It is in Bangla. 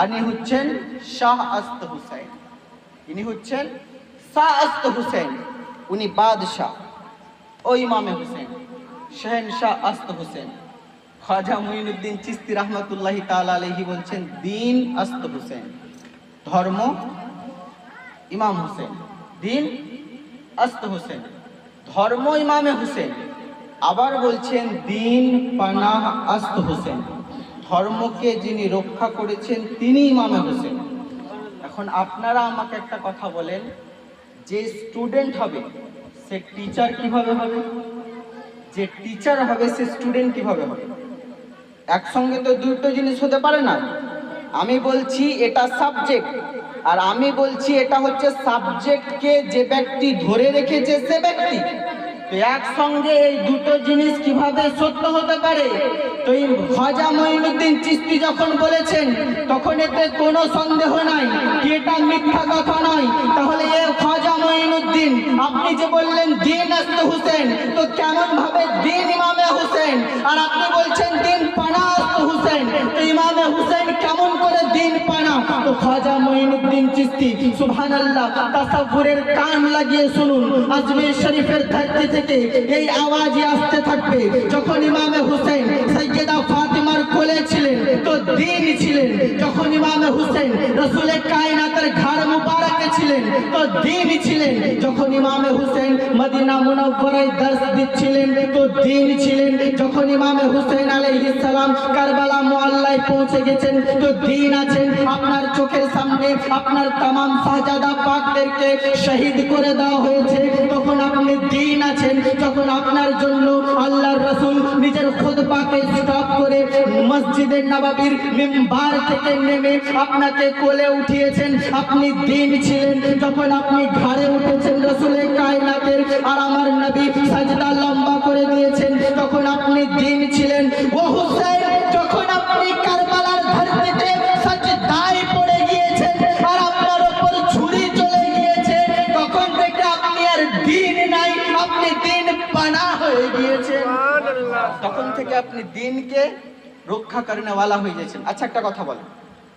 আর হচ্ছেন শাহ আস্ত হুসাইন। ইনি হচ্ছেন শাহ আস্ত হুসেন উনি বাদশাহ, ও ইমামে হুসেন শেহেন শাহ আস্ত হুসেন খাজা মুইনুদ্দিন চিস্তি রহমতুল্লাহি তাআলা আলাইহি বলছেন, দিন আস্ত হুসেন ধর্ম ইমাম হুসেন দিন আস্ত হুসেন ধর্ম ইমামে হুসেন আবার বলছেন, দিন পানাহ আস্ত হুসেন ধর্মকে যিনি রক্ষা করেছেন তিনি ইমামে হোসেন। এখন আপনারা আমাকে একটা কথা বলেন, যে স্টুডেন্ট হবে, সে টিচার কীভাবে হবে? যে টিচার হবে, সে স্টুডেন্ট কীভাবে হবে? একসঙ্গে তো দুটো জিনিস হতে পারে না। আমি বলছি এটা সাবজেক্ট আর আমি বলছি এটা হচ্ছে সাবজেক্টকে যে ব্যক্তি ধরে রেখেছে, সে ব্যক্তি। একসঙ্গে এই দুটো জিনিস কীভাবে সত্য হতে পারে? তো এই খাজা মঈনুদ্দিন চিস্তি যখন বলেছেন, তখন এতে কোনো সন্দেহ নাই কি এটা মিথ্যা কথা নয়। তাহলে এ খাজা মঈনুদ্দিন, আপনি যে বললেন দিন আস্ত হুসেন, তো কেমন ভাবে দিন ইমামে হুসেন? আর আপনি বলছেন দিন পানা আস্ত হুসেন, তো ইমামে হুসেন কেমন করে দিন পানা? তো খাজা মঈনুদ্দিন চিস্তি সুবহানাল্লাহ তাসাফুরের কান লাগিয়ে শুনুন। আজমির শরীফের ধরতি থেকে এই আওয়াজই আসতে থাকবে। যখন ইমামে হুসেন সৈয়দা ফাতিমার কোলে ছিলেন, তো দিন ছিলেন। যখন ইমামে হুসেন রসুলের কায়নাতের ঘর মুবারকে ছিলেন, তো দিন ছিলেন যখন ইমামে হুসেন মদিনা মুনব্বরায় দর্শ দিচ্ছিলেন, তো দিন ছিলেন যখন ইমামে হুসেন আলাইহিস সালাম কারবালা মুআল্লায় পৌঁছে গেছেন, তো দিন আছেন। আপনার চোখের সামনে আপনার তামাম শাহজাদা পাকদেরকে শহীদ করে দেওয়া হয়েছে। তখন আপনি দিন আছেন, তখন আপনার জন্য আল্লাহর রসুল নিজের খুতবাকে স্টপ করে মসজিদের নবাবির মিম্বার থেকে নেমে আপনাকে কোলে উঠিয়েছেন। আপনি দিন ছিলেন যখন আপনি ঘাড়ে উঠেছেন রসুলের কায়নাতের আর আমার নবী সাজদা লম্বা করে দিয়েছেন তখন আপনি দিন ছিলেন ও হুসেন যখন আপনি কারবালার ধরতিতে সাজদায় পড়ে গিয়েছেন আর আপনার উপর ছুরি চলে গিয়েছে তখন থেকে আপনি আর দিন নাই আপনি দিন পানা হয়ে গিয়েছেন। তখন থেকে আপনি দিনকে রক্ষা করেনেওয়ালা হয়ে গেছেন আচ্ছা একটা কথা বলেন।